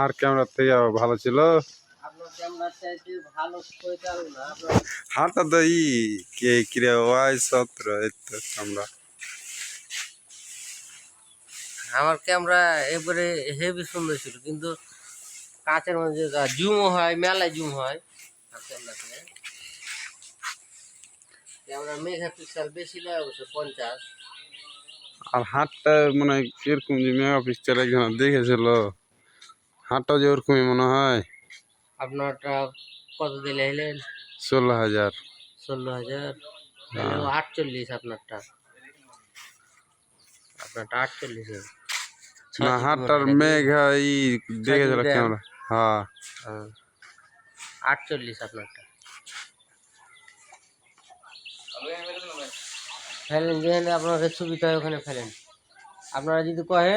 আর camera থেকে ভালো ছিল। হারটা তো ই কে কিরে ওয়াই সত্র তো আমরা আমার ক্যামেরা এবারে হেভি সুন্দর ছিল কিন্তু কাঁচের মধ্যে জুমও হয় মেলায় জুম হয় ক্যামেরা মেগা পিক্সেল বেশি লাগে অবশ্য পঞ্চাশ। আর হাটটা মানে কিরকম যে মেগা পিক্সেল একজন দেখেছিল হাটটা যে ওরকমই মনে হয় আপনারটা কত দিলে এলেন ষোলো হাজার ষোলো হাজার হ্যাঁ। আটচল্লিশ আপনারটা আপনারটা আটচল্লিশ না হাটটার মেঘা ই দেখেছিল RAM ক্যামেরা হ্যাঁ আটচল্লিশ আপনারটা ফেলেন যেখানে আপনাদের সুবিধা হয় ওখানে ফেলেন। আপনারা যদি কহে